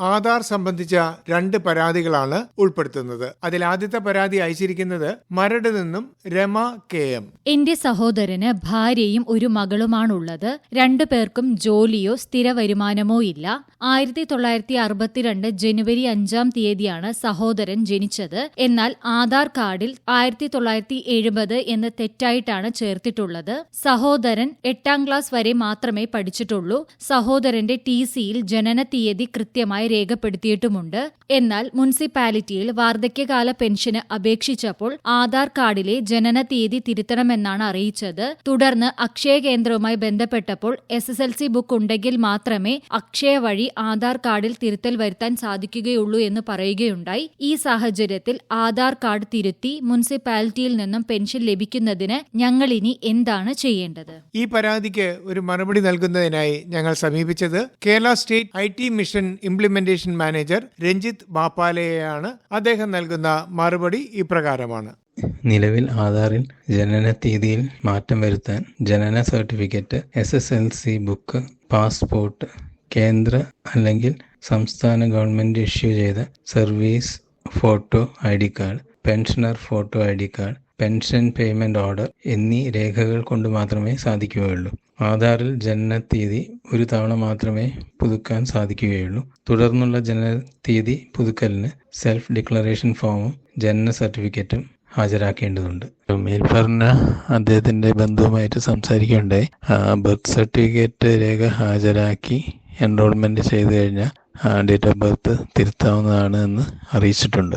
ആധാർ സംബന്ധിച്ച രണ്ട് പരാതികളാണ് ഉൾപ്പെടുത്തുന്നത്. അതിൽ ആദ്യത്തെ പരാതി അയച്ചിരിക്കുന്നത് മരട് നിന്നും രമ കെ എം. എന്റെ സഹോദരന് ഭാര്യയും ഒരു മകളുമാണുള്ളത്. രണ്ടു പേർക്കും ജോലിയോ സ്ഥിര വരുമാനമോ ഇല്ല. ആയിരത്തി തൊള്ളായിരത്തി അറുപത്തിരണ്ട് ജനുവരി അഞ്ചാം തീയതിയാണ് സഹോദരൻ ജനിച്ചത്. എന്നാൽ ആധാർ കാർഡിൽ ആയിരത്തി തൊള്ളായിരത്തി എഴുപത് എന്ന് തെറ്റായിട്ടാണ് ചേർത്തിട്ടുള്ളത്. സഹോദരൻ എട്ടാം ക്ലാസ് വരെ മാത്രമേ പഠിച്ചിട്ടുള്ളൂ. സഹോദരന്റെ ടി സിയിൽ ജനന തീയതി കൃത്യമായി രേഖപ്പെടുത്തിയിട്ടുമുണ്ട്. എന്നാൽ മുനിസിപ്പാലിറ്റിയിൽ വാർദ്ധക്യകാല പെൻഷന് അപേക്ഷിച്ചപ്പോൾ ആധാർ കാർഡിലെ ജനന തീയതി തിരുത്തണമെന്നാണ് അറിയിച്ചത്. തുടർന്ന് അക്ഷയ കേന്ദ്രവുമായി ബന്ധപ്പെട്ടപ്പോൾ S S L C book ഉണ്ടെങ്കിൽ മാത്രമേ അക്ഷയ വഴി ആധാർ കാർഡിൽ തിരുത്തൽ വരുത്താൻ സാധിക്കുകയുള്ളൂ എന്ന് പറയുകയുണ്ടായി. ഈ സാഹചര്യത്തിൽ ആധാർ കാർഡ് തിരുത്തി മുനിസിപ്പാലിറ്റിയിൽ നിന്നും പെൻഷൻ ലഭിക്കുന്നതിന് ഞങ്ങൾ ഇനി എന്താണ് ചെയ്യേണ്ടത്? ഈ പരാതിക്ക് ഒരു മറുപടി നൽകുന്നതിനായി ഞങ്ങൾ സമീപിച്ചത് Kerala state I T mission implementation manager Ranjith മാപ്പാലയെയാണ് അദ്ദേഹം നൽകുന്ന മറുപടി ഇപ്രകാരമാണ്. നിലവിൽ ആധാറിൽ ജനന തീയതിയിൽ മാറ്റം വരുത്താൻ ജനന certificate S S L C book passport കേന്ദ്ര അല്ലെങ്കിൽ സംസ്ഥാന ഗവൺമെന്റ് ഇഷ്യൂ ചെയ്ത service photo I D card pensioner photo I D card pension payment order എന്നീ രേഖകൾ കൊണ്ട് മാത്രമേ സാധിക്കുകയുള്ളൂ. ആധാറിൽ ജനനത്തീയതി ഒരു തവണ മാത്രമേ പുതുക്കാൻ സാധിക്കുകയുള്ളൂ. തുടർന്നുള്ള ജനനത്തീയതി പുതുക്കലിന് സെൽഫ് ഡിക്ലറേഷൻ ഫോമും ജനന സർട്ടിഫിക്കറ്റും ഹാജരാക്കേണ്ടതുണ്ട്. മേൽപ്പറഞ്ഞ അദ്ദേഹത്തിന്റെ ബന്ധുവുമായിട്ട് സംസാരിക്കുകയുണ്ടായി ബർത്ത് സർട്ടിഫിക്കറ്റ് രേഖ ഹാജരാക്കി എൻറോൾമെന്റ് ചെയ്തു കഴിഞ്ഞാൽ ഡേറ്റ് ഓഫ് ബർത്ത് തിരുത്താവുന്നതാണ് എന്ന് അറിയിച്ചിട്ടുണ്ട്.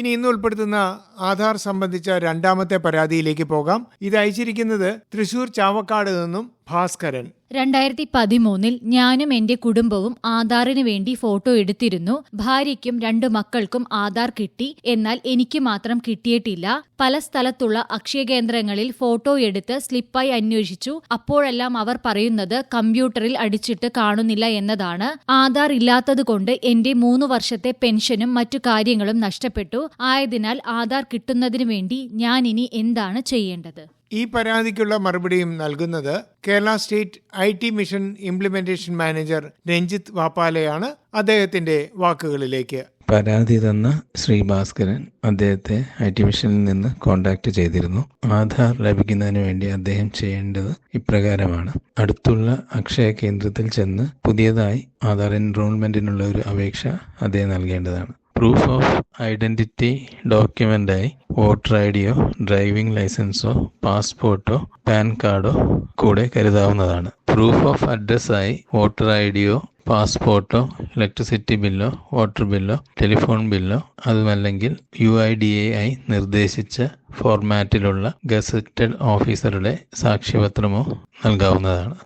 ഇനി ഇന്ന് ഉൾപ്പെടുത്തുന്ന ആധാർ സംബന്ധിച്ച രണ്ടാമത്തെ പരാതിയിലേക്ക് പോകാം. ഇത് അയച്ചിരിക്കുന്നത് തൃശൂർ ചാവക്കാട് നിന്നും ഭാസ്കരൻ. രണ്ടായിരത്തി പതിമൂന്നിൽ ഞാനും എന്റെ കുടുംബവും ആധാറിന് വേണ്ടി ഫോട്ടോ എടുത്തിരുന്നു. ഭാര്യയ്ക്കും രണ്ടു മക്കൾക്കും ആധാർ കിട്ടി. എന്നാൽ എനിക്ക് മാത്രം കിട്ടിയിട്ടില്ല. പല സ്ഥലത്തുള്ള അക്ഷയ കേന്ദ്രങ്ങളിൽ ഫോട്ടോ എടുത്ത് സ്ലിപ്പായി അന്വേഷിച്ചു. അപ്പോഴെല്ലാം അവർ പറയുന്നത് കമ്പ്യൂട്ടറിൽ അടിച്ചിട്ട് കാണുന്നില്ല എന്നതാണ്. ആധാർ ഇല്ലാത്തതുകൊണ്ട് എന്റെ മൂന്ന് വർഷത്തെ പെൻഷനും മറ്റു കാര്യങ്ങളും നഷ്ടപ്പെട്ടു. ആയതിനാൽ ആധാർ കിട്ടുന്നതിനു വേണ്ടി ഞാൻ ഇനി എന്താണ് ചെയ്യേണ്ടത്? ഈ പരാതിക്കുള്ള മറുപടിയും നൽകുന്നത് Kerala state I T mission implementation manager Ranjith വാപ്പാലയാണ് അദ്ദേഹത്തിന്റെ വാക്കുകളിലേക്ക്. പരാതി തന്ന ശ്രീ ഭാസ്കരൻ അദ്ദേഹത്തെ ഐ ടി മിഷനിൽ നിന്ന് കോൺടാക്ട് ചെയ്തിരുന്നു. ആധാർ ലഭിക്കുന്നതിന് വേണ്ടി അദ്ദേഹം ചെയ്യേണ്ടത് ഇപ്രകാരമാണ്. അടുത്തുള്ള അക്ഷയ കേന്ദ്രത്തിൽ ചെന്ന് പുതിയതായി ആധാർ എൻറോൾമെന്റിനുള്ള ഒരു അപേക്ഷ അദ്ദേഹം നൽകേണ്ടതാണ്. പ്രൂഫ് ഓഫ് ഐഡന്റിറ്റി ഡോക്യുമെന്റായി വോട്ടർ ഐ ഡിയോ ഡ്രൈവിംഗ് ലൈസൻസോ പാസ്പോർട്ടോ പാൻ കാർഡോ കൂടെ കരുതാവുന്നതാണ്. പ്രൂഫ് ഓഫ് അഡ്രസ്സായി വോട്ടർ ഐ ഡിയോ പാസ്പോർട്ടോ ഇലക്ട്രിസിറ്റി ബില്ലോ വാട്ടർ ബില്ലോ ടെലിഫോൺ ബില്ലോ അതുമല്ലെങ്കിൽ യു ഐ ഡി എ ആയി നിർദ്ദേശിച്ച ഫോർമാറ്റിലുള്ള ഗസറ്റഡ് ഓഫീസറുടെ സാക്ഷ്യപത്രമോ നൽകാവുന്നതാണ്.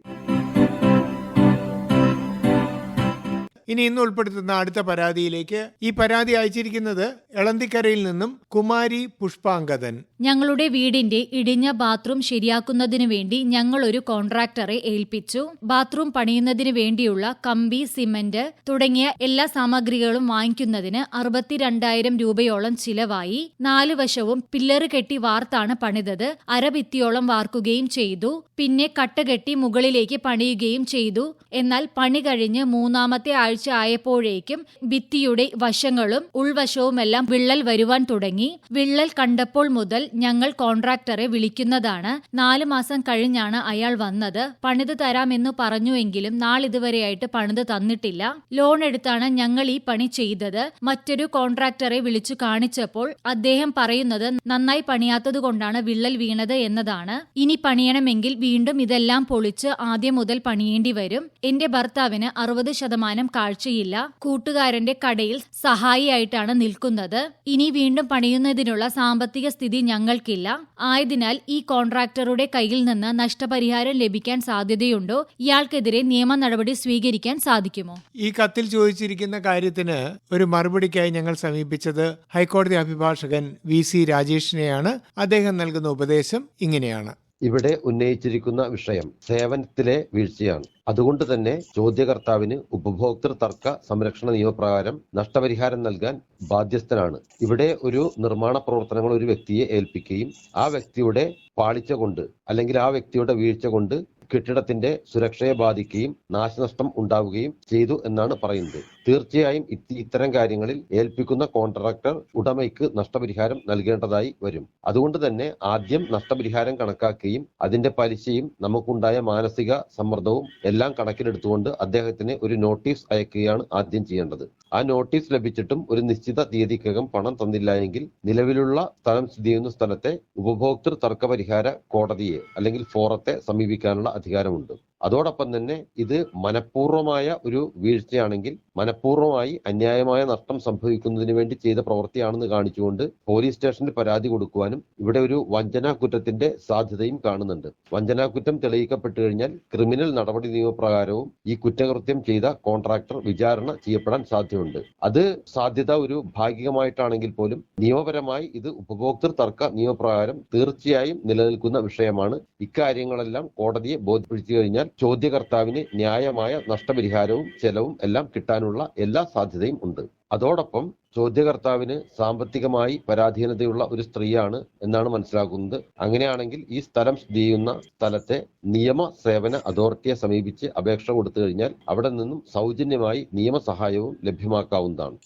ഇനി ഇന്ന് ഉൾപ്പെടുത്തുന്ന അടുത്ത പരാതിയിലേക്ക് ഈ പരാതി അയച്ചിരിക്കുന്നത് എളന്തിക്കരയിൽ നിന്നും കുമാരി പുഷ്പാങ്കതൻ ഞങ്ങളുടെ വീടിന്റെ ഇടിഞ്ഞ ബാത്റൂം ശരിയാക്കുന്നതിനു വേണ്ടി ഞങ്ങൾ ഒരു കോൺട്രാക്ടറെ ഏൽപ്പിച്ചു. ബാത്റൂം പണിയുന്നതിന് വേണ്ടിയുള്ള കമ്പി സിമന്റ് തുടങ്ങിയ എല്ലാ സാമഗ്രികളും വാങ്ങിക്കുന്നതിന് അറുപത്തിരണ്ടായിരം രൂപയോളം ചിലവായി. നാല് വശവും പില്ലറ് കെട്ടി വാർത്താണ് പണിതത്. അരഭിത്തിയോളം വാർക്കുകയും ചെയ്തു. പിന്നെ കട്ട കെട്ടി മുകളിലേക്ക് പണിയുകയും ചെയ്തു. എന്നാൽ പണി കഴിഞ്ഞ് മൂന്നാമത്തെ ആഴ്ച ആയപ്പോഴേക്കും ഭിത്തിയുടെ വശങ്ങളും ഉൾവശവുമെല്ലാം വിള്ളൽ വരുവാൻ തുടങ്ങി. വിള്ളൽ കണ്ടപ്പോൾ മുതൽ ഞങ്ങൾ കോൺട്രാക്ടറെ വിളിക്കുന്നതാണ്. നാല് മാസം കഴിഞ്ഞാണ് അയാൾ വന്നത്. പണിത് തരാമെന്ന് പറഞ്ഞുവെങ്കിലും നാളിതുവരെയായിട്ട് പണിത് തന്നിട്ടില്ല. ലോൺ എടുത്താണ് ഞങ്ങൾ ഈ പണി ചെയ്തത്. മറ്റൊരു കോൺട്രാക്ടറെ വിളിച്ചു കാണിച്ചപ്പോൾ അദ്ദേഹം പറയുന്നത് നന്നായി പണിയാത്തത് കൊണ്ടാണ് വിള്ളൽ വീണത് എന്നതാണ്. ഇനി പണിയണമെങ്കിൽ വീണ്ടും ഇതെല്ലാം പൊളിച്ച് ആദ്യം മുതൽ പണിയേണ്ടി വരും. എന്റെ ഭർത്താവിന് അറുപത് ശതമാനം കാഴ്ചയില്ല. കൂട്ടുകാരന്റെ കടയിൽ സഹായിയായിട്ടാണ് നിൽക്കുന്നത്. ഇനി വീണ്ടും പണിയുന്നതിനുള്ള സാമ്പത്തിക സ്ഥിതി ഞങ്ങൾക്കില്ല. ആയതിനാൽ ഈ കോൺട്രാക്ടറുടെ കയ്യിൽ നിന്ന് നഷ്ടപരിഹാരം ലഭിക്കാൻ സാധ്യതയുണ്ടോ? ഇയാൾക്കെതിരെ നിയമ നടപടി സ്വീകരിക്കാൻ സാധിക്കുമോ? ഈ കത്തിൽ ചോദിച്ചിരിക്കുന്ന കാര്യത്തിന് ഒരു മറുപടിക്കായി ഞങ്ങൾ സമീപിച്ചത് ഹൈക്കോടതി അഭിഭാഷകൻ വി സി രാജേഷിനെയാണ്. അദ്ദേഹം നൽകുന്ന ഉപദേശം ഇങ്ങനെയാണ്. ഇവിടെ ഉന്നയിച്ചിരിക്കുന്ന വിഷയം സേവനത്തിലെ വീഴ്ചയാണ്. അതുകൊണ്ട് തന്നെ ചോദ്യകർത്താവിന് ഉപഭോക്തൃ തർക്ക സംരക്ഷണ നിയമപ്രകാരം നഷ്ടപരിഹാരം നൽകാൻ ബാധ്യസ്ഥനാണ്. ഇവിടെ ഒരു നിർമ്മാണ പ്രവർത്തനങ്ങൾ ഒരു വ്യക്തിയെ ഏൽപ്പിക്കുകയും ആ വ്യക്തിയുടെ പാളിച്ച കൊണ്ട് അല്ലെങ്കിൽ ആ വ്യക്തിയുടെ വീഴ്ച കൊണ്ട് കെട്ടിടത്തിന്റെ സുരക്ഷയെ ബാധിക്കുകയും നാശനഷ്ടം ഉണ്ടാവുകയും ചെയ്തു എന്നാണ് പറയുന്നത്. തീർച്ചയായും ഇത്തരം കാര്യങ്ങളിൽ ഏൽപ്പിക്കുന്ന കോൺട്രാക്ടർ ഉടമയ്ക്ക് നഷ്ടപരിഹാരം നൽകേണ്ടതായി വരും. അതുകൊണ്ട് തന്നെ ആദ്യം നഷ്ടപരിഹാരം കണക്കാക്കുകയും അതിന്റെ പലിശയും നമുക്കുണ്ടായ മാനസിക സമ്മർദ്ദവും എല്ലാം കണക്കിലെടുത്തുകൊണ്ട് അദ്ദേഹത്തിന് ഒരു നോട്ടീസ് അയക്കുകയാണ് ആദ്യം ചെയ്യേണ്ടത്. ആ നോട്ടീസ് ലഭിച്ചിട്ടും ഒരു നിശ്ചിത തീയതിക്കകം പണം തന്നില്ല എങ്കിൽ നിലവിലുള്ള സ്ഥലം സ്ഥിതി ചെയ്യുന്ന സ്ഥലത്തെ ഉപഭോക്തൃ തർക്ക പരിഹാര കോടതിയെ അല്ലെങ്കിൽ ഫോറത്തെ സമീപിക്കാനുള്ള അധികാരമുണ്ട്. അതോടൊപ്പം തന്നെ ഇത് മനഃപൂർവമായ ഒരു വീഴ്ചയാണെങ്കിൽ മനഃപൂർവമായി അന്യായമായ നഷ്ടം സംഭവിക്കുന്നതിന് വേണ്ടി ചെയ്ത പ്രവൃത്തിയാണെന്ന് കാണിച്ചുകൊണ്ട് പോലീസ് സ്റ്റേഷനിൽ പരാതി കൊടുക്കുവാനും ഇവിടെ ഒരു വഞ്ചനാ കുറ്റത്തിന്റെ സാധ്യതയും കാണുന്നുണ്ട്. വഞ്ചനാ കുറ്റം തെളിയിക്കപ്പെട്ടു കഴിഞ്ഞാൽ ക്രിമിനൽ നടപടി നിയമപ്രകാരവും ഈ കുറ്റകൃത്യം ചെയ്ത കോൺട്രാക്ടർ വിചാരണ ചെയ്യപ്പെടാൻ സാധ്യതയുണ്ട്. അത് സാധ്യത ഒരു ഭാഗികമായിട്ടാണെങ്കിൽ പോലും നിയമപരമായി ഇത് ഉപഭോക്തൃ തർക്ക നിയമപ്രകാരം തീർച്ചയായും നിലനിൽക്കുന്ന വിഷയമാണ്. ഇക്കാര്യങ്ങളെല്ലാം കോടതിയെ ബോധിപ്പിച്ചു കഴിഞ്ഞാൽ ചോദ്യകർത്താവിന് ന്യായമായ നഷ്ടപരിഹാരവും ചെലവും എല്ലാം കിട്ടാനുള്ള എല്ലാ സാധ്യതയും ഉണ്ട്. അതോടൊപ്പം ചോദ്യകർത്താവിന് സാമ്പത്തികമായി പരാധീനതയുള്ള ഒരു സ്ത്രീയാണ് എന്നാണ് മനസ്സിലാക്കുന്നത് അങ്ങനെയാണെങ്കിൽ ഈ സ്ഥലം സ്ഥിതി ചെയ്യുന്ന സ്ഥലത്തെ നിയമ സേവന അതോറിറ്റിയെ സമീപിച്ച് അപേക്ഷ കൊടുത്തു കഴിഞ്ഞാൽ അവിടെ നിന്നും സൗജന്യമായി നിയമസഹായവും ലഭ്യമാക്കാവുന്നതാണ്.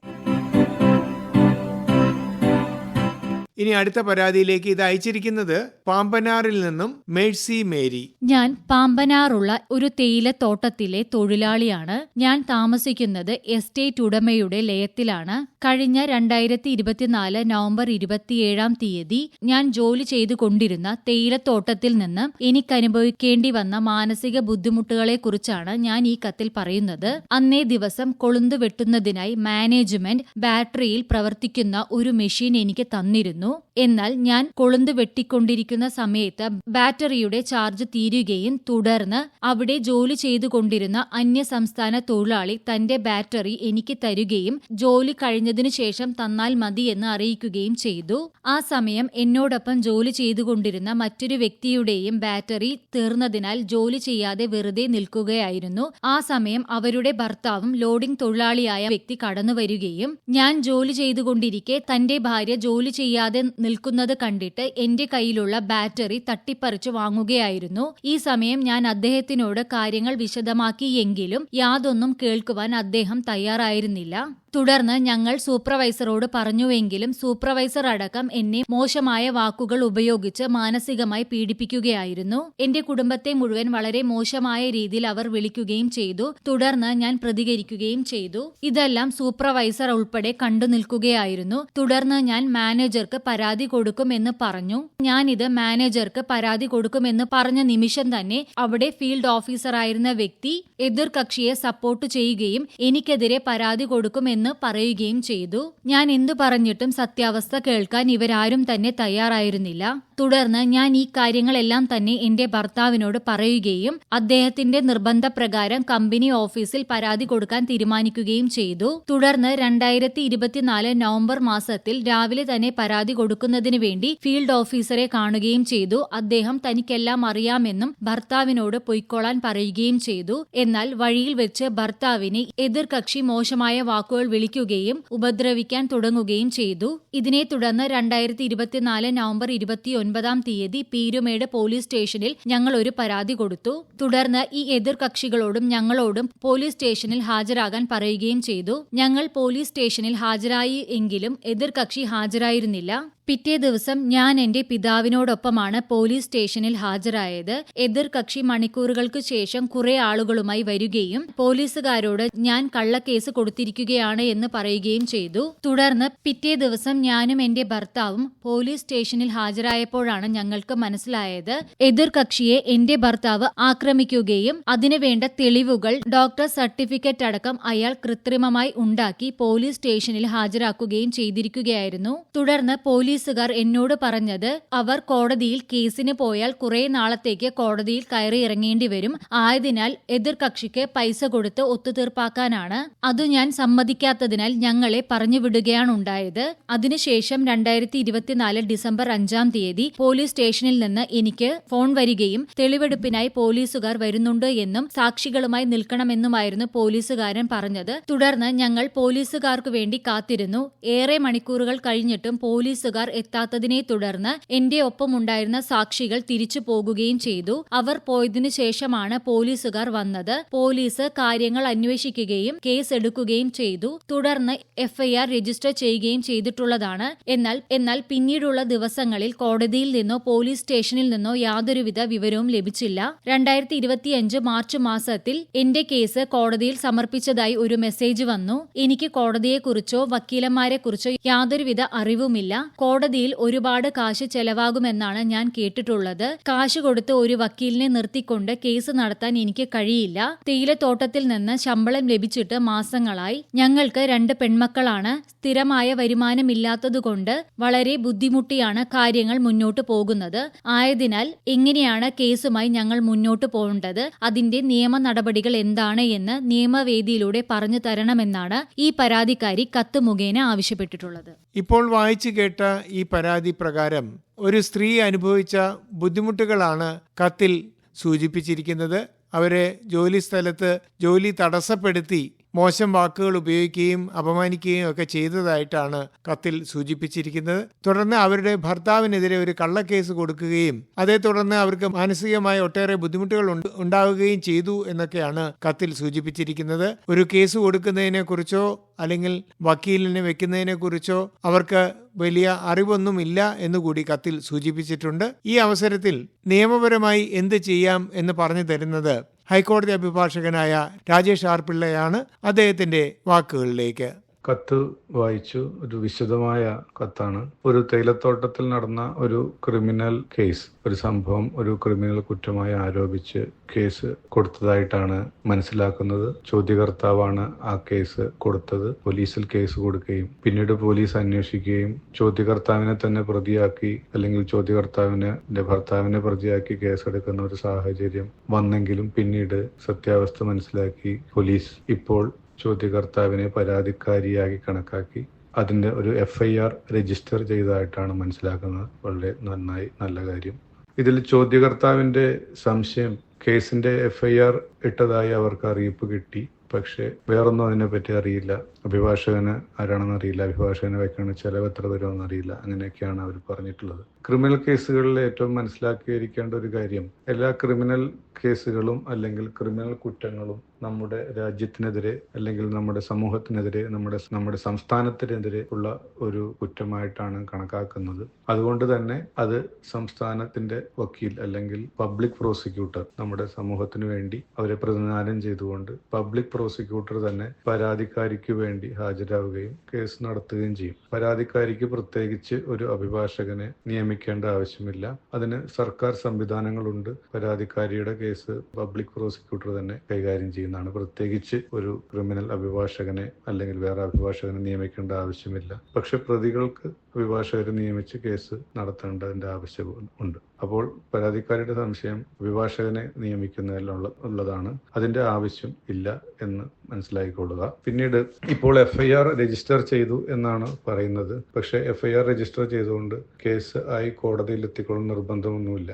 ഇനി അടുത്ത പരാതിയിലേക്ക് ഇത് അയച്ചിരിക്കുന്നത് പാമ്പനാറിൽ നിന്നും മേഴ്സി മേരി. ഞാൻ പാമ്പനാറുള്ള ഒരു തേയിലത്തോട്ടത്തിലെ തൊഴിലാളിയാണ്. ഞാൻ താമസിക്കുന്നത് എസ്റ്റേറ്റ് ഉടമയുടെ ലയത്തിലാണ്. കഴിഞ്ഞ രണ്ടായിരത്തി ഇരുപത്തിനാല് നവംബർ ഇരുപത്തിയേഴാം തീയതി ഞാൻ ജോലി ചെയ്തു കൊണ്ടിരുന്ന തേയിലത്തോട്ടത്തിൽ നിന്ന് എനിക്കനുഭവിക്കേണ്ടി വന്ന മാനസിക ബുദ്ധിമുട്ടുകളെക്കുറിച്ചാണ് ഞാൻ ഈ കത്തിൽ പറയുന്നത്. അന്നേ ദിവസം കൊളുന്തു വെട്ടുന്നതിനായി മാനേജ്മെന്റ് ബാറ്ററിയിൽ പ്രവർത്തിക്കുന്ന ഒരു മെഷീൻ എനിക്ക് തന്നിരുന്നു. എന്നാൽ ഞാൻ കൊളുന്ത് വെട്ടിക്കൊണ്ടിരിക്കുന്ന സമയത്ത് ബാറ്ററിയുടെ ചാർജ് തീരുകയും തുടർന്ന് അവിടെ ജോലി ചെയ്തുകൊണ്ടിരുന്ന അന്യ സംസ്ഥാന തൊഴിലാളി തന്റെ ബാറ്ററി എനിക്ക് തരുകയും ജോലി കഴിഞ്ഞതിനു ശേഷം തന്നാൽ മതി എന്ന് അറിയിക്കുകയും ചെയ്തു. ആ സമയം എന്നോടൊപ്പം ജോലി ചെയ്തുകൊണ്ടിരുന്ന മറ്റൊരു വ്യക്തിയുടെയും ബാറ്ററി തീർന്നതിനാൽ ജോലി ചെയ്യാതെ വെറുതെ നിൽക്കുകയായിരുന്നു. ആ സമയം അവരുടെ ഭർത്താവും ലോഡിംഗ് തൊഴിലാളിയായ വ്യക്തി കടന്നു വരികയും ഞാൻ ജോലി ചെയ്തുകൊണ്ടിരിക്കെ തന്റെ ഭാര്യ ജോലി ചെയ്യാതെ നിൽക്കുന്നത് കണ്ടിട്ട് എന്റെ കയ്യിലുള്ള ബാറ്ററി തട്ടിപ്പറിച്ചു വാങ്ങുകയായിരുന്നു. ഈ സമയം ഞാൻ അദ്ദേഹത്തിനോട് കാര്യങ്ങൾ വിശദമാക്കിയെങ്കിലും യാതൊന്നും കേൾക്കുവാൻ അദ്ദേഹം തയ്യാറായിരുന്നില്ല. തുടർന്ന് ഞങ്ങൾ സൂപ്പർവൈസറോട് പറഞ്ഞുവെങ്കിലും സൂപ്പർവൈസർ അടക്കം എന്നെ മോശമായ വാക്കുകൾ ഉപയോഗിച്ച് മാനസികമായി പീഡിപ്പിക്കുകയായിരുന്നു. എന്റെ കുടുംബത്തെ മുഴുവൻ വളരെ മോശമായ രീതിയിൽ അവർ വിളിക്കുകയും ചെയ്തു. തുടർന്ന് ഞാൻ പ്രതികരിക്കുകയും ചെയ്തു. ഇതെല്ലാം സൂപ്പർവൈസർ ഉൾപ്പെടെ കണ്ടു നിൽക്കുകയായിരുന്നു. തുടർന്ന് ഞാൻ മാനേജർക്ക് പരാതി കൊടുക്കുമെന്ന് പറഞ്ഞു. ഞാൻ ഇത് മാനേജർക്ക് പരാതി കൊടുക്കുമെന്ന് പറഞ്ഞ നിമിഷം തന്നെ അവിടെ ഫീൽഡ് ഓഫീസറായിരുന്ന വ്യക്തി എതിർ കക്ഷിയെ സപ്പോർട്ട് ചെയ്യുകയും എനിക്കെതിരെ പരാതി കൊടുക്കുമെന്ന് പറയുകയും ചെയ്തു. ഞാൻ എന്തു പറഞ്ഞിട്ടും സത്യാവസ്ഥ കേൾക്കാൻ ഇവരാരും തന്നെ തയ്യാറായിരുന്നില്ല. തുടർന്ന് ഞാൻ ഈ കാര്യങ്ങളെല്ലാം തന്നെ എന്റെ ഭർത്താവിനോട് പറയുകയും അദ്ദേഹത്തിന്റെ നിർബന്ധപ്രകാരം കമ്പനി ഓഫീസിൽ പരാതി കൊടുക്കാൻ തീരുമാനിക്കുകയും ചെയ്തു. തുടർന്ന് രണ്ടായിരത്തി ഇരുപത്തിനാല് നവംബർ മാസത്തിൽ രാവിലെ തന്നെ പരാതി കൊടുക്കുന്നതിന് വേണ്ടി ഫീൽഡ് ഓഫീസറെ കാണുകയും ചെയ്തു. അദ്ദേഹം തനിക്കെല്ലാം അറിയാമെന്നും ഭർത്താവിനോട് പൊയ്ക്കൊള്ളാൻ പറയുകയും ചെയ്തു. എന്നാൽ വഴിയിൽ വെച്ച് ഭർത്താവിനെ എതിർകക്ഷി മോശമായ വാക്കുകൾ വിളിക്കുകയും ഉപദ്രവിക്കാൻ തുടങ്ങുകയും ചെയ്തു. ഇതിനെ തുടർന്ന് രണ്ടായിരത്തി ഇരുപത്തിനാല് നവംബർ ഇരുപത്തിയൊൻപതാം തീയതി പീരുമേട് പോലീസ് സ്റ്റേഷനിൽ ഞങ്ങൾ ഒരു പരാതി കൊടുത്തു. തുടർന്ന് ഈ എതിർകക്ഷികളോടും ഞങ്ങളോടും പോലീസ് സ്റ്റേഷനിൽ ഹാജരാകാൻ പറയുകയും ചെയ്തു. ഞങ്ങൾ പോലീസ് സ്റ്റേഷനിൽ ഹാജരായി എങ്കിലും എതിർകക്ഷി ഹാജരായിരുന്നില്ല. പിറ്റേ ദിവസം ഞാൻ എന്റെ പിതാവിനോടൊപ്പമാണ് പോലീസ് സ്റ്റേഷനിൽ ഹാജരായത്. എതിർകക്ഷി മണിക്കൂറുകൾക്ക് ശേഷം കുറെ ആളുകളുമായി വരികയും പോലീസുകാരോട് ഞാൻ കള്ളക്കേസ് കൊടുത്തിരിക്കുകയാണ് എന്ന് പറയുകയും ചെയ്തു. തുടർന്ന് പിറ്റേ ദിവസം ഞാനും എന്റെ ഭർത്താവും പോലീസ് സ്റ്റേഷനിൽ ഹാജരായപ്പോഴാണ് ഞങ്ങൾക്ക് മനസ്സിലായത്. എതിർകക്ഷിയെ എന്റെ ഭർത്താവ് ആക്രമിക്കുകയും അതിനുവേണ്ട തെളിവുകൾ ഡോക്ടർ സർട്ടിഫിക്കറ്റ് അടക്കം അയാൾ കൃത്രിമമായി ഉണ്ടാക്കി പോലീസ് സ്റ്റേഷനിൽ ഹാജരാക്കുകയും ചെയ്തിരിക്കുകയായിരുന്നു. തുടർന്ന് പോലീസ് പോലീസുകാർ എന്നോട് പറഞ്ഞത് അവർ കോടതിയിൽ കേസിന് പോയാൽ കുറെ നാളത്തേക്ക് കോടതിയിൽ കയറി ഇറങ്ങേണ്ടി വരും. ആയതിനാൽ എതിർകക്ഷിക്ക് പൈസ കൊടുത്ത് ഒത്തുതീർപ്പാക്കാനാണ്. അത് ഞാൻ സമ്മതിക്കാത്തതിനാൽ ഞങ്ങളെ പറഞ്ഞു വിടുകയാണ് ഉണ്ടായത്. അതിനുശേഷം രണ്ടായിരത്തി ഇരുപത്തിനാല് ഡിസംബർ അഞ്ചാം തീയതി പോലീസ് സ്റ്റേഷനിൽ നിന്ന് എനിക്ക് ഫോൺ വരികയും തെളിവെടുപ്പിനായി പോലീസുകാർ വരുന്നുണ്ട് എന്നും സാക്ഷികളുമായി നിൽക്കണമെന്നുമായിരുന്നു പോലീസുകാരൻ പറഞ്ഞത്. തുടർന്ന് ഞങ്ങൾ പോലീസുകാർക്കു വേണ്ടി കാത്തിരുന്നു. ഏറെ മണിക്കൂറുകൾ കഴിഞ്ഞിട്ടും പോലീസുകാർ എത്താത്തതിനെ തുടർന്ന് എന്റെ ഒപ്പമുണ്ടായിരുന്ന സാക്ഷികൾ തിരിച്ചു പോകുകയും ചെയ്തു. അവർ പോയതിനു ശേഷമാണ് പോലീസുകാർ വന്നത്. പോലീസ് കാര്യങ്ങൾ അന്വേഷിക്കുകയും കേസ് എടുക്കുകയും ചെയ്തു. തുടർന്ന് എഫ്ഐആർ രജിസ്റ്റർ ചെയ്യുകയും ചെയ്തിട്ടുള്ളതാണ്. എന്നാൽ എന്നാൽ പിന്നീടുള്ള ദിവസങ്ങളിൽ കോടതിയിൽ നിന്നോ പോലീസ് സ്റ്റേഷനിൽ നിന്നോ യാതൊരുവിധ വിവരവും ലഭിച്ചില്ല. രണ്ടായിരത്തി ഇരുപത്തിയഞ്ച് മാർച്ച് മാസത്തിൽ എന്റെ കേസ് കോടതിയിൽ സമർപ്പിച്ചതായി ഒരു മെസ്സേജ് വന്നു. എനിക്ക് കോടതിയെക്കുറിച്ചോ വക്കീലന്മാരെക്കുറിച്ചോ യാതൊരുവിധ അറിവുമില്ല. കോടതിയിൽ ഒരുപാട് കാശ് ചെലവാകുമെന്നാണ് ഞാൻ കേട്ടിട്ടുള്ളത്. കാശ് കൊടുത്ത് ഒരു വക്കീലിനെ നിർത്തിക്കൊണ്ട് കേസ് നടത്താൻ എനിക്ക് കഴിയില്ല. തേയിലത്തോട്ടത്തിൽ നിന്ന് ശമ്പളം ലഭിച്ചിട്ട് മാസങ്ങളായി. ഞങ്ങൾക്ക് രണ്ട് പെൺമക്കളാണ്. സ്ഥിരമായ വരുമാനമില്ലാത്തതുകൊണ്ട് വളരെ ബുദ്ധിമുട്ടിയാണ് കാര്യങ്ങൾ മുന്നോട്ട് പോകുന്നത്. ആയതിനാൽ എങ്ങനെയാണ് കേസുമായി ഞങ്ങൾ മുന്നോട്ട് പോകേണ്ടത്? അതിന്റെ നിയമ നടപടികൾ എന്താണ് എന്ന് നിയമവേദിയിലൂടെ പറഞ്ഞു തരണമെന്നാണ് ഈ പരാതിക്കാരി കത്ത് മുഖേന ആവശ്യപ്പെട്ടിട്ടുള്ളത്. ഇപ്പോൾ വായിച്ചു കേട്ട ഈ പരാതി പ്രകാരം ഒരു സ്ത്രീ അനുഭവിച്ച ബുദ്ധിമുട്ടുകളാണ് കത്തിൽ സൂചിപ്പിച്ചിരിക്കുന്നത്. അവരെ ജോലി സ്ഥലത്ത് ജോലി തടസ്സപ്പെടുത്തി മോശം വാക്കുകൾ ഉപയോഗിക്കുകയും അപമാനിക്കുകയും ഒക്കെ ചെയ്തതായിട്ടാണ് കത്തിൽ സൂചിപ്പിച്ചിരിക്കുന്നത്. തുടർന്ന് അവരുടെ ഭർത്താവിനെതിരെ ഒരു കള്ളക്കേസ് കൊടുക്കുകയും അതേ തുടർന്ന് അവർക്ക് മാനസികമായ ഒട്ടേറെ ബുദ്ധിമുട്ടുകൾ ഉണ്ടാവുകയും ചെയ്തു എന്നൊക്കെയാണ് കത്തിൽ സൂചിപ്പിച്ചിരിക്കുന്നത്. ഒരു കേസ് കൊടുക്കുന്നതിനെ കുറിച്ചോ അല്ലെങ്കിൽ വക്കീലിനെ വെക്കുന്നതിനെ കുറിച്ചോ അവർക്ക് വലിയ അറിവൊന്നുമില്ല എന്നുകൂടി കത്തിൽ സൂചിപ്പിച്ചിട്ടുണ്ട്. ഈ അവസരത്തിൽ നിയമപരമായി എന്ത് ചെയ്യാം എന്ന് പറഞ്ഞു തരുന്നത് ഹൈക്കോടതി അഭിഭാഷകനായ രാജേഷ് ആർ പിള്ളയാണ് അദ്ദേഹത്തിന്റെ വാക്കുകളിലേക്ക്. കത്ത് വായിച്ചു. ഒരു വിശദമായ കത്താണ്. ഒരു തേയിലത്തോട്ടത്തിൽ നടന്ന ഒരു ക്രിമിനൽ കേസ്. ഒരു സംഭവം ഒരു ക്രിമിനൽ കുറ്റമായി ആരോപിച്ച് കേസ് കൊടുത്തതായിട്ടാണ് മനസ്സിലാക്കുന്നത്. ചോദ്യകർത്താവാണ് ആ കേസ് കൊടുത്തത്. പോലീസിൽ കേസ് കൊടുക്കുകയും പിന്നീട് പോലീസ് അന്വേഷിക്കുകയും ചോദ്യകർത്താവിനെ തന്നെ പ്രതിയാക്കി അല്ലെങ്കിൽ ചോദ്യകർത്താവിനെ ഭർത്താവിനെ പ്രതിയാക്കി കേസെടുക്കുന്ന ഒരു സാഹചര്യം വന്നെങ്കിലും പിന്നീട് സത്യാവസ്ഥ മനസ്സിലാക്കി പോലീസ് ഇപ്പോൾ ചോദ്യകർത്താവിനെ പരാതിക്കാരിയാക്കി കണക്കാക്കി അതിന്റെ ഒരു എഫ് ഐ ആർ രജിസ്റ്റർ ചെയ്തതായിട്ടാണ് മനസ്സിലാക്കുന്നത്. വളരെ നന്നായി നല്ല കാര്യം. ഇതിൽ ചോദ്യകർത്താവിന്റെ സംശയം കേസിന്റെ എഫ് ഐ ആർ ഇട്ടതായി അവർക്ക് അറിയിപ്പ് കിട്ടി. പക്ഷേ വേറൊന്നും അതിനെപ്പറ്റി അറിയില്ല. അഭിഭാഷകന് ആരാണെന്ന് അറിയില്ല അഭിഭാഷകന് വയ്ക്കണ ചെലവ് എത്ര വരുമെന്ന് അറിയില്ല അങ്ങനെയൊക്കെയാണ് അവർ പറഞ്ഞിട്ടുള്ളത്. ക്രിമിനൽ കേസുകളിൽ ഏറ്റവും മനസ്സിലാക്കിയിരിക്കേണ്ട ഒരു കാര്യം എല്ലാ ക്രിമിനൽ കേസുകളും അല്ലെങ്കിൽ ക്രിമിനൽ കുറ്റങ്ങളും നമ്മുടെ രാജ്യത്തിനെതിരെ അല്ലെങ്കിൽ നമ്മുടെ സമൂഹത്തിനെതിരെ നമ്മുടെ നമ്മുടെ സംസ്ഥാനത്തിനെതിരെ ഉള്ള ഒരു കുറ്റമായിട്ടാണ് കണക്കാക്കുന്നത്. അതുകൊണ്ട് തന്നെ അത് സംസ്ഥാനത്തിന്റെ വക്കീൽ അല്ലെങ്കിൽ പബ്ലിക് പ്രോസിക്യൂട്ടർ നമ്മുടെ സമൂഹത്തിന് വേണ്ടി അവരെ പ്രതിനിധാനം ചെയ്തുകൊണ്ട് പബ്ലിക് പ്രോസിക്യൂട്ടർ തന്നെ പരാതിക്കാരിക്ക് വേണ്ടി ഹാജരാവുകയും കേസ് നടത്തുകയും ചെയ്യും. പരാതിക്കാരിക്ക് പ്രത്യേകിച്ച് ഒരു അഭിഭാഷകനെ നിയമിക്കേണ്ട ആവശ്യമില്ല. അതിന് സർക്കാർ സംവിധാനങ്ങളുണ്ട്. പരാതിക്കാരിയുടെ കേസ് പബ്ലിക് പ്രോസിക്യൂട്ടർ തന്നെ കൈകാര്യം ചെയ്യുന്നതാണ്. പ്രത്യേകിച്ച് ഒരു ക്രിമിനൽ അഭിഭാഷകനെ അല്ലെങ്കിൽ വേറെ അഭിഭാഷകനെ നിയമിക്കേണ്ട ആവശ്യമില്ല. പക്ഷെ പ്രതികൾക്ക് അഭിഭാഷകരെ നിയമിച്ച് കേസ് നടത്തേണ്ടതിന്റെ ആവശ്യം ഉണ്ട്. അപ്പോൾ പരാതിക്കാരിയുടെ സംശയം അഭിഭാഷകനെ നിയമിക്കുന്നതിലുള്ള ഉള്ളതാണ്. അതിന്റെ ആവശ്യം ഇല്ല എന്ന് മനസ്സിലാക്കിക്കൊള്ളുക പിന്നീട് ഇപ്പോൾ എഫ്ഐആർ രജിസ്റ്റർ ചെയ്തു എന്നാണ് പറയുന്നത്. പക്ഷേ എഫ്ഐആർ രജിസ്റ്റർ ചെയ്തുകൊണ്ട് കേസ് ആയി കോടതിയിൽ എത്തിക്കൊള്ളുന്ന നിർബന്ധമൊന്നുമില്ല.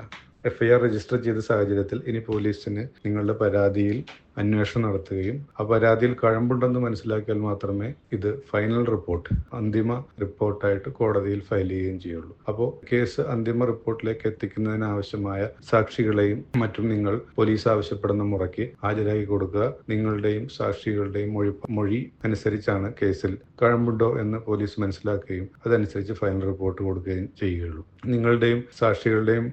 എഫ്ഐആർ രജിസ്റ്റർ ചെയ്ത സാഹചര്യത്തിൽ ഇനി പോലീസിന് നിങ്ങളുടെ പരാതിയിൽ അന്വേഷണം നടത്തുകയും ആ പരാതിയിൽ കഴമ്പുണ്ടെന്ന് മനസ്സിലാക്കിയാൽ മാത്രമേ ഇത് ഫൈനൽ റിപ്പോർട്ട് അന്തിമ റിപ്പോർട്ടായിട്ട് കോടതിയിൽ ഫയൽ ചെയ്യുകയും ചെയ്യുള്ളൂ. അപ്പോൾ കേസ് അന്തിമ റിപ്പോർട്ടിലേക്ക് എത്തിക്കുന്നതിനാവശ്യമായ സാക്ഷികളെയും മറ്റും നിങ്ങൾ പോലീസ് ആവശ്യപ്പെടുന്ന മുറയ്ക്ക് ഹാജരാക്കി കൊടുക്കുക. നിങ്ങളുടെയും സാക്ഷികളുടെയും മൊഴി മൊഴി അനുസരിച്ചാണ് കേസിൽ കഴമ്പുണ്ടോ എന്ന് പോലീസ് മനസ്സിലാക്കുകയും അതനുസരിച്ച് ഫൈനൽ റിപ്പോർട്ട് കൊടുക്കുകയും ചെയ്യുകയുള്ളൂ. നിങ്ങളുടെയും സാക്ഷികളുടെയും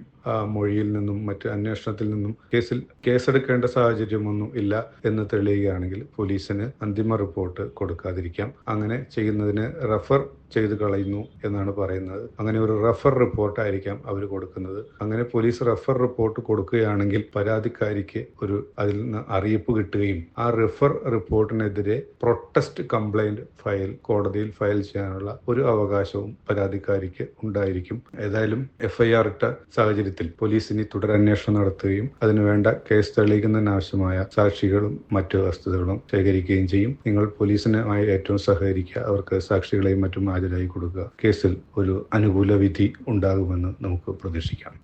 മൊഴിയിൽ നിന്നും മറ്റ് അന്വേഷണത്തിൽ നിന്നും കേസിൽ കേസെടുക്കേണ്ട സാഹചര്യമൊന്നും ഇല്ല. എന്ന് തെളിയുകയാണെങ്കിൽ പോലീസിന് അന്തിമ റിപ്പോർട്ട് കൊടുക്കാതിരിക്കാം. അങ്ങനെ ചെയ്യുന്നതിന് റെഫർ ചെയ്ത് കളയുന്നു എന്നാണ് പറയുന്നത്. അങ്ങനെ ഒരു റെഫർ റിപ്പോർട്ട് ആയിരിക്കാം അവർ കൊടുക്കുന്നത്. അങ്ങനെ പോലീസ് റെഫർ റിപ്പോർട്ട് കൊടുക്കുകയാണെങ്കിൽ പരാതിക്കാരിക്ക് ഒരു അതിൽ നിന്ന് അറിയിപ്പ് കിട്ടുകയും ആ റെഫർ റിപ്പോർട്ടിനെതിരെ പ്രൊട്ടസ്റ്റ് കംപ്ലൈന്റ് ഫയൽ കോടതിയിൽ ഫയൽ ചെയ്യാനുള്ള ഒരു അവകാശവും പരാതിക്കാരിക്ക് ഉണ്ടായിരിക്കും. ഏതായാലും എഫ്ഐആർ ഇട്ട സാഹചര്യത്തിൽ പോലീസ് ഇനി തുടരന്വേഷണം നടത്തുകയും അതിനുവേണ്ട കേസ് തെളിയിക്കുന്നതിനാവശ്യമായ സാക്ഷികളും മറ്റു വസ്തുതകളും ശേഖരിക്കുകയും ചെയ്യും. നിങ്ങൾ പോലീസിനുമായി ഏറ്റവും സഹകരിക്കുക. അവർക്ക് സാക്ഷികളെയും മറ്റും ഹാജരായി കൊടുക്കുക. കേസിൽ ഒരു അനുകൂല വിധി ഉണ്ടാകുമെന്ന് നമുക്ക് പ്രതീക്ഷിക്കാം.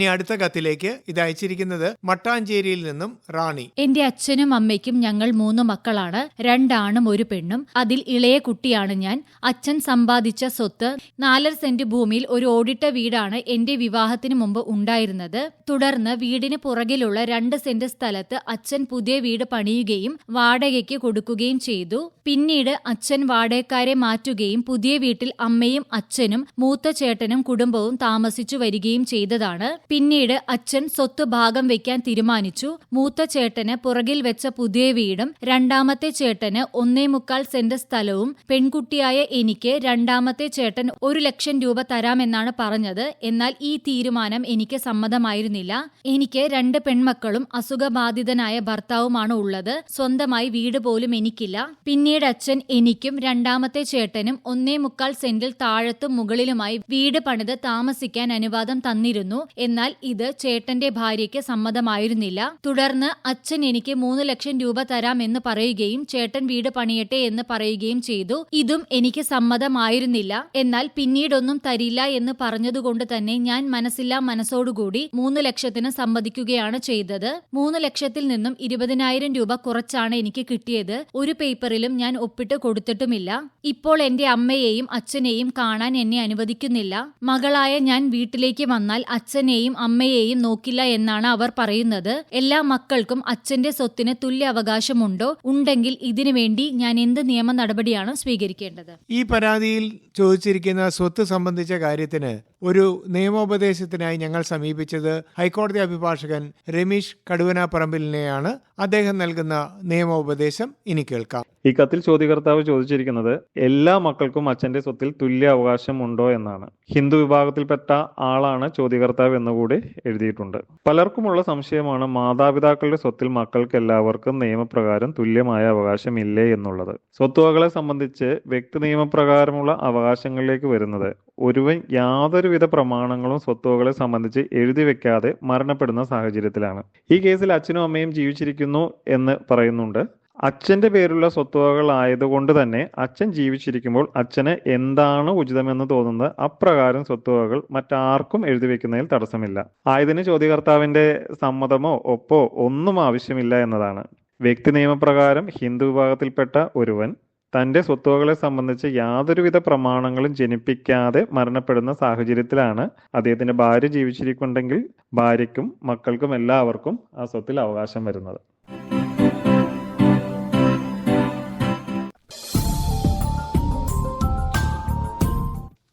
ഇനി അടുത്ത കത്തിലേക്ക് ഇത് അയച്ചിരിക്കുന്നത് മട്ടാഞ്ചേരിയിൽ നിന്നും റാണി. എന്റെ അച്ഛനും അമ്മയ്ക്കും ഞങ്ങൾ മൂന്ന് മക്കളാണ്. രണ്ടാണും ഒരു പെണ്ണും. അതിൽ ഇളയ കുട്ടിയാണ് ഞാൻ. അച്ഛൻ സമ്പാദിച്ച സ്വത്ത് നാലര സെന്റ് ഭൂമിയിൽ ഒരു ഓടിട്ട വീടാണ് എന്റെ വിവാഹത്തിന് മുമ്പ് ഉണ്ടായിരുന്നത്. തുടർന്ന് വീടിന് പുറകിലുള്ള രണ്ട് സെന്റ് സ്ഥലത്ത് അച്ഛൻ പുതിയ വീട് പണിയുകയും വാടകയ്ക്ക് കൊടുക്കുകയും ചെയ്തു. പിന്നീട് അച്ഛൻ വാടകക്കാരെ മാറ്റുകയും പുതിയ വീട്ടിൽ അമ്മയും അച്ഛനും മൂത്ത ചേട്ടനും കുടുംബവും താമസിച്ചു വരികയും ചെയ്തതാണ്. പിന്നീട് അച്ഛൻ സ്വത്ത് ഭാഗം വെക്കാൻ തീരുമാനിച്ചു. മൂത്ത ചേട്ടന് പുറകിൽ വെച്ച പുതിയ വീടും രണ്ടാമത്തെ ചേട്ടന് ഒന്നേ മുക്കാൽ സെന്റ് സ്ഥലവും പെൺകുട്ടിയായ എനിക്ക് രണ്ടാമത്തെ ചേട്ടൻ ഒരു ലക്ഷം രൂപ തരാമെന്നാണ് പറഞ്ഞത്. എന്നാൽ ഈ തീരുമാനം എനിക്ക് സമ്മതമായിരുന്നില്ല. എനിക്ക് രണ്ട് പെൺമക്കളും അസുഖബാധിതനായ ഭർത്താവുമാണ് ഉള്ളത്. സ്വന്തമായി വീട് പോലും എനിക്കില്ല. പിന്നീട് അച്ഛൻ എനിക്കും രണ്ടാമത്തെ ചേട്ടനും ഒന്നേ മുക്കാൽ സെന്റിൽ താഴത്തും മുകളിലുമായി വീട് പണിത് താമസിക്കാൻ അനുവാദം തന്നിരുന്നു. എന്നാൽ ഇത് ചേട്ടന്റെ ഭാര്യയ്ക്ക് സമ്മതമായിരുന്നില്ല. തുടർന്ന് അച്ഛൻ എനിക്ക് മൂന്ന് ലക്ഷം രൂപ തരാമെന്ന് പറയുകയും ചേട്ടൻ വീട് പണിയട്ടെ എന്ന് പറയുകയും ചെയ്തു. ഇതും എനിക്ക് സമ്മതമായിരുന്നില്ല. എന്നാൽ പിന്നീടൊന്നും തരില്ല എന്ന് പറഞ്ഞതുകൊണ്ട് തന്നെ ഞാൻ മനസ്സില്ലാ മനസ്സോടുകൂടി മൂന്ന് ലക്ഷത്തിന് സമ്മതിക്കുകയാണ് ചെയ്തത്. മൂന്ന് ലക്ഷത്തിൽ നിന്നും ഇരുപതിനായിരം രൂപ കുറച്ചാണ് എനിക്ക് കിട്ടിയത്. ഒരു പേപ്പറിലും ഞാൻ ഒപ്പിട്ട് കൊടുത്തിട്ടുമില്ല. ഇപ്പോൾ എന്റെ അമ്മയെയും അച്ഛനെയും കാണാൻ എന്നെ അനുവദിക്കുന്നില്ല. മകളായ ഞാൻ വീട്ടിലേക്ക് വന്നാൽ അച്ഛനെയും അമ്മയെയും നോക്കില്ല എന്നാണ് അവർ പറയുന്നത്. എല്ലാ മക്കൾക്കും അച്ഛന്റെ സ്വത്തിന് തുല്യ അവകാശമുണ്ടോ? ഉണ്ടെങ്കിൽ ഇതിനു വേണ്ടി ഞാൻ എന്ത് നിയമ നടപടിയാണ് സ്വീകരിക്കേണ്ടത്? ഈ പരാതിയിൽ ചോദിച്ചിരിക്കുന്ന സ്വത്ത് സംബന്ധിച്ച കാര്യത്തിന് ഒരു നിയമോപദേശത്തിനായി ഞങ്ങൾ സമീപിച്ചത് ഹൈക്കോടതി അഭിഭാഷകൻ രമേശ് കടുവനാപ്പറമ്പിലിനെയാണ്. അദ്ദേഹം നൽകുന്ന നിയമോപദേശം ഇനി കേൾക്കാം. ഈ കത്തിൽ ചോദ്യകർത്താവ് ചോദിച്ചിരിക്കുന്നത് എല്ലാ മക്കൾക്കും അച്ഛന്റെ സ്വത്തിൽ തുല്യ അവകാശം ഉണ്ടോ എന്നാണ്. ഹിന്ദു വിഭാഗത്തിൽപ്പെട്ട ആളാണ് ചോദ്യകർത്താവ് എന്നുകൂടി എഴുതിയിട്ടുണ്ട്. പലർക്കുമുള്ള സംശയമാണ് മാതാപിതാക്കളുടെ സ്വത്തിൽ മക്കൾക്ക് എല്ലാവർക്കും നിയമപ്രകാരം തുല്യമായ അവകാശം ഇല്ലേ എന്നുള്ളത്. സ്വത്തുവകളെ സംബന്ധിച്ച് വ്യക്തി നിയമപ്രകാരമുള്ള അവകാശങ്ങളിലേക്ക് വരുന്നത് ഒരുവൻ യാതൊരുവിധ പ്രമാണങ്ങളും സ്വത്തുവകളെ സംബന്ധിച്ച് എഴുതി വെക്കാതെ മരണപ്പെടുന്ന സാഹചര്യത്തിലാണ്. ഈ കേസിൽ അച്ഛനും അമ്മയും ജീവിച്ചിരിക്കുന്നു എന്ന് പറയുന്നുണ്ട്. അച്ഛന്റെ പേരുള്ള സ്വത്തുവകൾ ആയതുകൊണ്ട് തന്നെ അച്ഛൻ ജീവിച്ചിരിക്കുമ്പോൾ അച്ഛന് എന്താണ് ഉചിതമെന്ന് തോന്നുന്നത് അപ്രകാരം സ്വത്തുവകൾ മറ്റാർക്കും എഴുതി വെക്കുന്നതിൽ തടസ്സമില്ല. ആയതിന് ചോദ്യകർത്താവിന്റെ സമ്മതമോ ഒപ്പോ ഒന്നും ആവശ്യമില്ല എന്നതാണ്. വ്യക്തി നിയമപ്രകാരം ഹിന്ദു വിഭാഗത്തിൽപ്പെട്ട ഒരുവൻ തന്റെ സ്വത്തുവകളെ സംബന്ധിച്ച് യാതൊരുവിധ പ്രമാണങ്ങളും ജനിപ്പിക്കാതെ മരണപ്പെടുന്ന സാഹചര്യത്തിലാണ് അദ്ദേഹത്തിന്റെ ഭാര്യ ജീവിച്ചിരിക്കുന്നുണ്ടെങ്കിൽ ഭാര്യയ്ക്കും മക്കൾക്കും എല്ലാവർക്കും ആ സ്വത്തിൽ അവകാശം വരുന്നത്.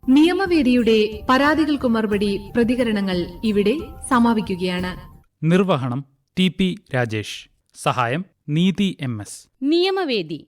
നിയമവേദിയുടെ പരാതികൾക്ക് മറുപടി പ്രതികരണങ്ങൾ ഇവിടെ സമാപിക്കുകയാണ്. നിർവഹണം ടി പി രാജേഷ്. സഹായം നീതി എം എസ്. നിയമവേദി